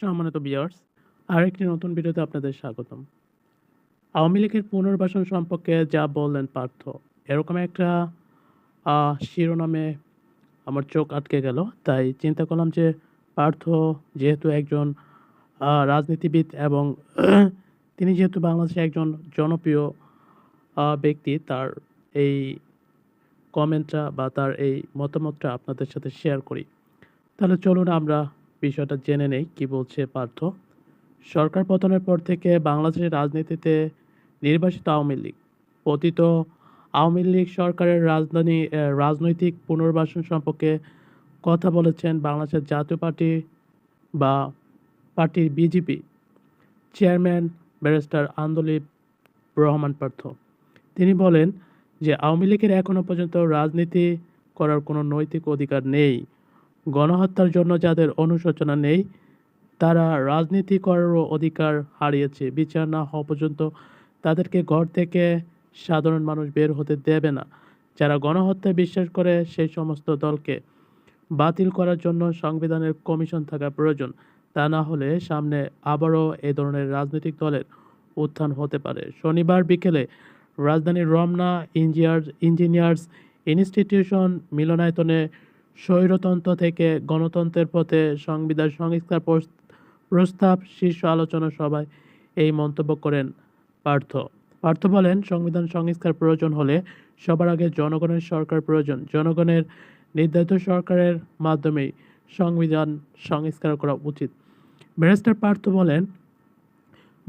সম্মানিত বিয়ার্স আরেকটি নতুন ভিডিওতে আপনাদের স্বাগতম। আওয়ামী লীগের পুনর্বাসন সম্পর্কে যা বললেন পার্থ, এরকম একটা শিরোনামে আমার চোখ আটকে গেল। তাই চিন্তা করলাম যে পার্থ যেহেতু একজন রাজনীতিবিদ এবং তিনি যেহেতু বাংলাদেশে একজন জনপ্রিয় ব্যক্তি, তার এই কমেন্টটা বা তার এই মতামতটা আপনাদের সাথে শেয়ার করি। তাহলে চলুন আমরা বিষয়টা জেনে নেই, কি বলছে পার্থ। সরকার পতনের পর থেকে বাংলাদেশের রাজনীতিতে নির্বাসিত আওয়ামী লীগ। পতিত আওয়ামী লীগ সরকারের রাজধানী রাজনৈতিক পুনর্বাসন সম্পর্কে কথা বলেছেন বাংলাদেশের জাতীয় পার্টি বা পার্টির BJP chairman barrister Andaleeve Rahman Partho. তিনি বলেন যে আওয়ামী লীগের এখনও পর্যন্ত রাজনীতি করার কোনো নৈতিক অধিকার নেই। গণহত্যার জন্য যাদের অনুশোচনা নেই, তারা রাজনীতি করারও অধিকার হারিয়েছে। বিচার না হওয়া পর্যন্ত তাদেরকে ঘর থেকে সাধারণ মানুষ বের হতে দেবে না। যারা গণহত্যায় বিশ্বাস করে, সেই সমস্ত দলকে বাতিল করার জন্য সংবিধানের কমিশন থাকা প্রয়োজন। তা না হলে সামনে আবারও এ ধরনের রাজনৈতিক দলের উত্থান হতে পারে। শনিবার বিকেলে রাজধানীর রমনা ইঞ্জিনিয়ার্স ইঞ্জিনিয়ার্স ইনস্টিটিউশন মিলনায়তনে স্বৈরতন্ত্র থেকে গণতন্ত্রের পথে সংবিধান সংস্কার প্রস- প্রস্তাব শীর্ষ আলোচনা সভায় এই মন্তব্য করেন পার্থ। পার্থ বলেন, সংবিধান সংস্কার প্রয়োজন হলে সবার আগে জনগণের সরকার প্রয়োজন। জনগণের নির্ধারিত সরকারের মাধ্যমেই সংবিধান সংস্কার করা উচিত। ব্যারিস্টার পার্থ বলেন,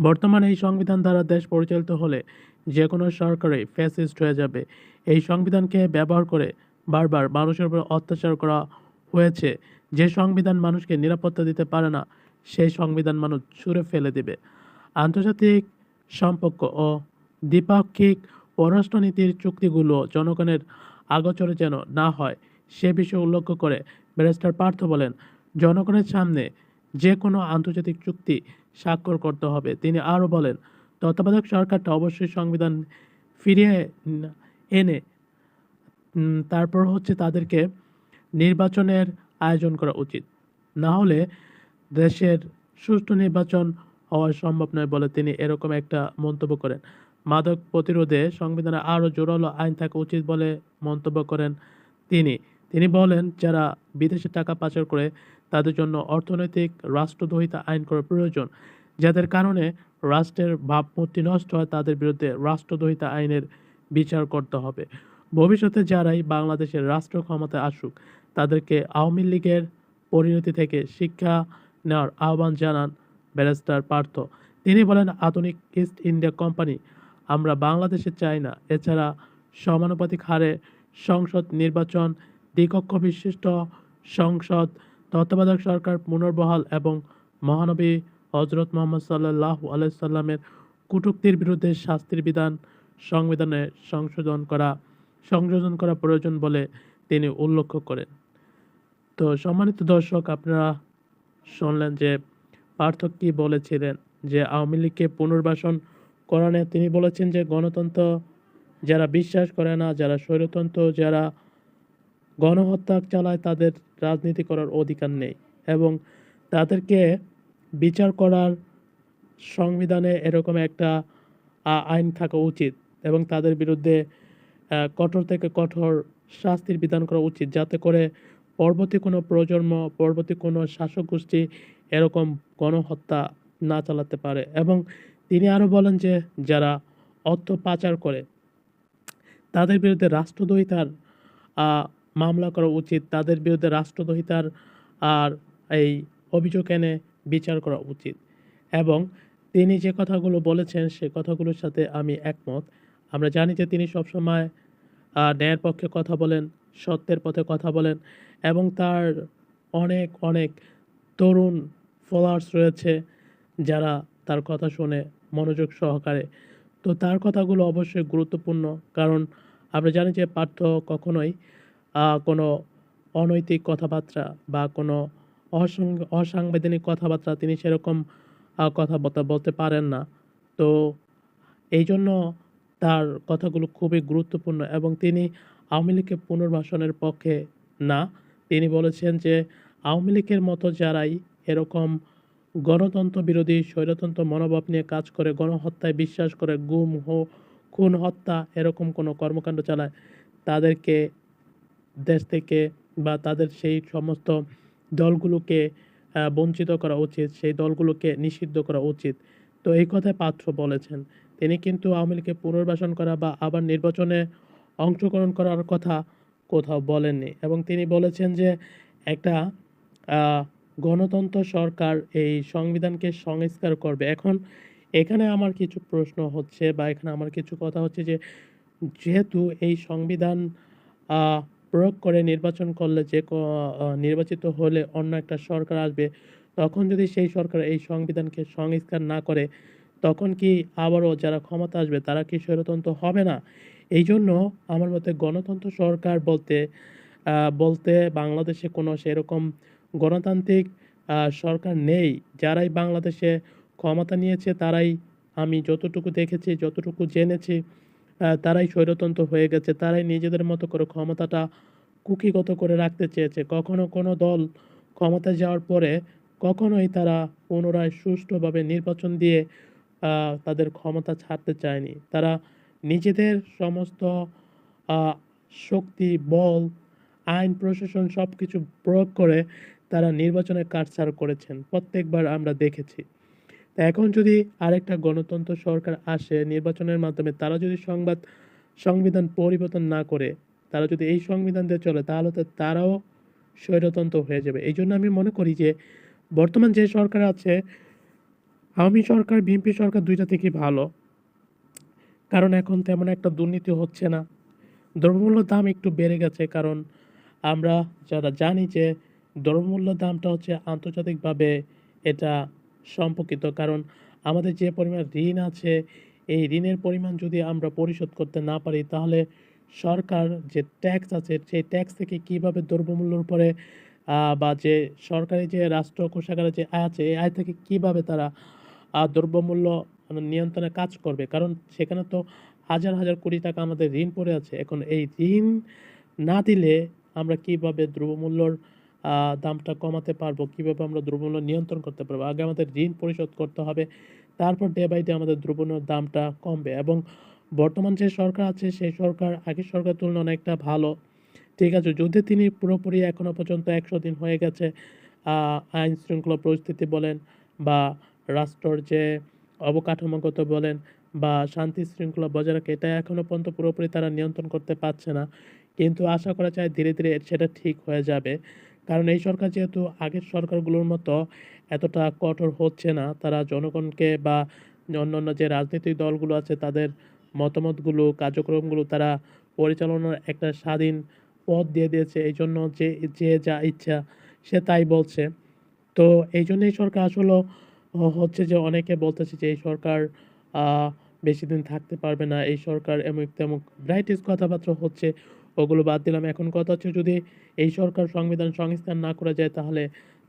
বর্তমানে এই সংবিধান দ্বারা দেশ পরিচালিত হলে যে কোনো সরকারই ফ্যাসিস্ট হয়ে যাবে। এই সংবিধানকে ব্যবহার করে বারবার মানুষের উপর অত্যাচার করা হয়েছে। যে সংবিধান মানুষকে নিরাপত্তা দিতে পারে না, সেই সংবিধান মানুষ ছুঁড়ে ফেলে দেবে। আন্তর্জাতিক সম্পর্ক ও দ্বিপাক্ষিক পররাষ্ট্রনীতির চুক্তিগুলো জনগণের আগোচরে যেন না হয়, সে বিষয়ে উল্লেখ করে ব্যারিস্টার পার্থ বলেন, জনগণের সামনে যে কোনো আন্তর্জাতিক চুক্তি স্বাক্ষর করতে হবে। তিনি আরও বলেন, তত্ত্বাবধায়ক সরকারটা অবশ্যই সংবিধান ফিরিয়ে এনে তারপর হচ্ছে তাদেরকে নির্বাচনের আয়োজন করা উচিত। না হলে দেশের সুষ্ঠু নির্বাচন হওয়া সম্ভব নয় বলে তিনি এরকম একটা মন্তব্য করেন। মাদক প্রতিরোধে সংবিধানে আরও জোরালো আইন থাকা উচিত বলে মন্তব্য করেন তিনি। তিনি বলেন, যারা বিদেশে টাকা পাচার করে তাদের জন্য অর্থনৈতিক রাষ্ট্রদ্রোহিতা আইন করা প্রয়োজন, যাদের কারণে রাষ্ট্রের ভাবমূর্তি নষ্ট হয়, তাদের বিরুদ্ধে রাষ্ট্রদ্রোহিতা আইনের বিচার করতে হবে। ভবিষ্যতে যারাই বাংলাদেশের রাষ্ট্র ক্ষমতায় আসুক, তাদেরকে আওয়ামী লীগের পরিণতি থেকে শিক্ষা নেওয়ার আহ্বান জানান ব্যারিস্টার পার্থ। তিনি বলেন, আধুনিক ইস্ট ইন্ডিয়া কোম্পানি, আমরা বাংলাদেশে চাই না। এছাড়া সমানুপাতিক হারে সংসদ নির্বাচন, দ্বিকক্ষ বিশিষ্ট সংসদ, তত্ত্বাবধায়ক সরকার পুনর্বহাল এবং মহানবী হজরত মোহাম্মদ সাল্লাহ আলাইসাল্লামের কটূক্তির বিরুদ্ধে শাস্তির বিধান সংবিধানে সংশোধন করা। সংযোজন করা প্রয়োজন বলে তিনি উল্লেখ করেন। তো সম্মানিত দর্শক, আপনারা শুনলেন যে পার্থ কি বলেছিলেন? যে আওয়ামী লীগকে পুনর্বাসন করানে তিনি বলেছেন যে গণতন্ত্র যারা বিশ্বাস করে না, যারা স্বৈরতন্ত্র, যারা গণহত্যা চালায়, তাদের রাজনীতি করার অধিকার নেই এবং তাদেরকে বিচার করার সংবিধানে এরকম একটা আইন থাকা উচিত এবং তাদের বিরুদ্ধে কঠোর থেকে কঠোর শাস্তির বিধান করা উচিত। যাতে করে পরবর্তী কোনো প্রজন্ম, পরবর্তী কোনো শাসক গোষ্ঠী এরকম গণহত্যা না চালাতে পারে। এবং তিনি আরও বলেন যে, যারা অর্থ পাচার করে, তাদের বিরুদ্ধে রাষ্ট্রদ্রোহিতার মামলা করা উচিত। তাদের বিরুদ্ধে রাষ্ট্রদ্রোহিতার, আর এই অভিযোগ এনে বিচার করা উচিত। এবং তিনি যে কথাগুলো বলেছেন, সে কথাগুলোর সাথে আমি একমত। আমরা জানি যে তিনি সবসময় ন্যায়ের পক্ষে কথা বলেন, সত্যের পথে কথা বলেন এবং তার অনেক অনেক তরুণ ফলোয়ার্স রয়েছে যারা তার কথা শুনে মনোযোগ সহকারে। তো তার কথাগুলো অবশ্যই গুরুত্বপূর্ণ কারণ আমরা জানি যে পাঠ্য কখনোই কোনো অনৈতিক কথাবার্তা বা কোনো অসং- অসাংবিধানিক কথাবার্তা তিনি সেরকম কথাবার্তা বলতে পারেন না। তো এই জন্য তার কথাগুলো খুবই গুরুত্বপূর্ণ এবং তিনি আওয়ামী লীগকে পুনর্বাসনের পক্ষে না। তিনি বলেছেন যে, আওয়ামী লীগের মতো যারাই এরকম গণতন্ত্র বিরোধী স্বৈরতন্ত্র মনোভাব নিয়ে কাজ করে, গণহত্যায় বিশ্বাস করে, গুম হো, খুন, হত্যা এরকম কোনো কর্মকাণ্ড চালায়, তাদেরকে দেশ থেকে বা তাদের সেই সমস্ত দলগুলোকে বঞ্চিত করা উচিত, সেই দলগুলোকে নিষিদ্ধ করা উচিত। তো এই কথায় পাত্র বলেছেন। তিনি কিন্তু আওয়ামী লীগকে পুনর্বাসন করা বা আবার নির্বাচনে অংশগ্রহণ করার কথা কোথাও বলেননি এবং তিনি বলেছেন যে একটা গণতন্ত্র সরকার এই সংবিধানকে সংস্কার করবে। এখন এখানে আমার কিছু প্রশ্ন হচ্ছে বা এখানে আমার কিছু কথা হচ্ছে যে, যেহেতু এই সংবিধান প্রয়োগ করে নির্বাচন করলে যে নির্বাচিত হলে অন্য একটা সরকার আসবে তখন যদি সেই সরকার এই সংবিধানকে সংস্কার না করে, তখন কি আবারও যারা ক্ষমতা আসবে, তারা কি স্বৈরতন্ত্র হবে না? এই জন্য আমার মতে গণতন্ত্র সরকার বলতে বলতে বাংলাদেশে কোনো সেরকম গণতান্ত্রিক সরকার নেই। যারাই বাংলাদেশে ক্ষমতা নিয়েছে, তারাই আমি যতটুকু দেখেছি, যতটুকু জেনেছি তারাই স্বৈরতন্ত্র হয়ে গেছে। তারাই নিজেদের মতো করে ক্ষমতাটা কুকিগত করে রাখতে চেয়েছে। কখনো কোনো দল ক্ষমতায় যাওয়ার পরে কখনোই তারা পুনরায় সুষ্ঠুভাবে নির্বাচন দিয়ে তাদের ক্ষমতা ছাড়তে চায়নি। তারা নিজেদের সমস্ত শক্তি, বল, আইন, প্রশাসন সব কিছু প্রয়োগ করে তারা নির্বাচনে কাটছাড় করেছেন। প্রত্যেকবার আমরা দেখেছি। তা এখন যদি আরেকটা গণতন্ত্র সরকার আসে নির্বাচনের মাধ্যমে, তারা যদি সংবাদ, সংবিধান পরিবর্তন না করে, তারা যদি এই সংবিধান দিয়ে চলে, তাহলে তো তারাও স্বৈরতন্ত্র হয়ে যাবে। এই জন্য আমি মনে করি যে বর্তমান যে সরকার আছে, আওয়ামী সরকার, বিএনপি সরকার দুইটা থেকে ভালো। কারণ এখন তেমন একটা দুর্নীতি হচ্ছে না। দ্রব্যমূল্য দাম একটু বেড়ে গেছে, কারণ আমরা যারা জানি যে দ্রব্যমূল্য দামটা হচ্ছে আন্তর্জাতিকভাবে এটা সম্পর্কিত, কারণ আমাদের যে পরিমাণ ঋণ আছে, এই ঋণের পরিমাণ যদি আমরা পরিশোধ করতে না পারি, তাহলে সরকার যে ট্যাক্স আছে, সেই ট্যাক্স থেকে কীভাবে দ্রব্যমূল্যর উপরে বা যে সরকারি যে রাষ্ট্র কোষাগারে যে আয় আছে, এই আয় থেকে কীভাবে তারা দ্রব্যমূল্য নিয়ন্ত্রণে কাজ করবে? কারণ সেখানে তো হাজার হাজার কোটি টাকা আমাদের ঋণ পড়ে আছে। এখন এই ঋণ না দিলে আমরা কীভাবে দ্রব্যমূল্যর দামটা কমাতে পারব? কীভাবে আমরা দ্রব্যমূল্য নিয়ন্ত্রণ করতে পারব? আগে আমাদের ঋণ পরিশোধ করতে হবে, তারপর ডে বাই ডে আমাদের দ্রব্যমূল্যের দামটা কমবে। এবং বর্তমান যে সরকার আছে, সেই সরকার আগের সরকার তুলনায় অনেকটা ভালো। ঠিক আছে, যদি তিনি পুরোপুরি এখনও পর্যন্ত একশো দিন হয়ে গেছে আইন শৃঙ্খলা পরিস্থিতি বলেন বা রাষ্ট্রর যে অবকাঠামোগত বলেন বা শান্তি শৃঙ্খলা বজায় রাখে, এটা এখনও পর্যন্ত পুরোপুরি তারা নিয়ন্ত্রণ করতে পারছে না। কিন্তু আশা করা যায় ধীরে ধীরে সেটা ঠিক হয়ে যাবে। কারণ এই সরকার যেহেতু আগের সরকারগুলোর মতো এতটা কঠোর হচ্ছে না, তারা জনগণকে বা অন্যান্য যে রাজনৈতিক দলগুলো আছে, তাদের মতামতগুলো, কার্যক্রমগুলো তারা পরিচালনার একটা স্বাধীন পথ দিয়ে দিয়েছে এই জন্য যে যে যা ইচ্ছা সে তাই বলছে। তো এই জন্য এই সরকার আসলে হচ্ছে যে অনেকে বলতেছে যে এই সরকার বেশি দিন থাকতে পারবে না। এই সরকার এমন, তেমন ব্রাইটিস কথাবার্তা হচ্ছে, ওগুলো বাদ দিলাম। এখন কথা হচ্ছে যদি এই সরকার সংবিধান সংস্কার না করা যায়, তাহলে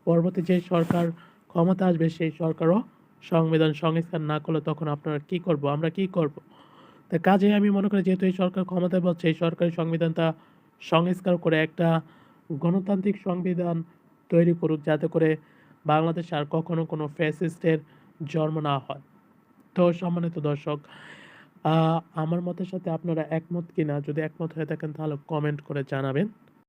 পরবর্তী যে সরকার ক্ষমতা আসবে, সেই সরকারও সংবিধান সংস্কার না করলে তখন আপনারা কি করব, আমরা কি করব? তা কাজে আমি মনে করি যেহেতু এই সরকার ক্ষমতায় বলছে এই সরকারি সংবিধানটা সংস্কার করে একটা গণতান্ত্রিক সংবিধান তৈরি করুক, যাতে করে বাংলাদেশ আর কখনো কোনো ফ্যাসিস্টের জন্ম না হয়। তো সম্মানিত দর্শক আমার মতের সাথে আপনারা একমত কিনা, যদি একমত হয়ে থাকেন তাহলে কমেন্ট করে জানাবেন।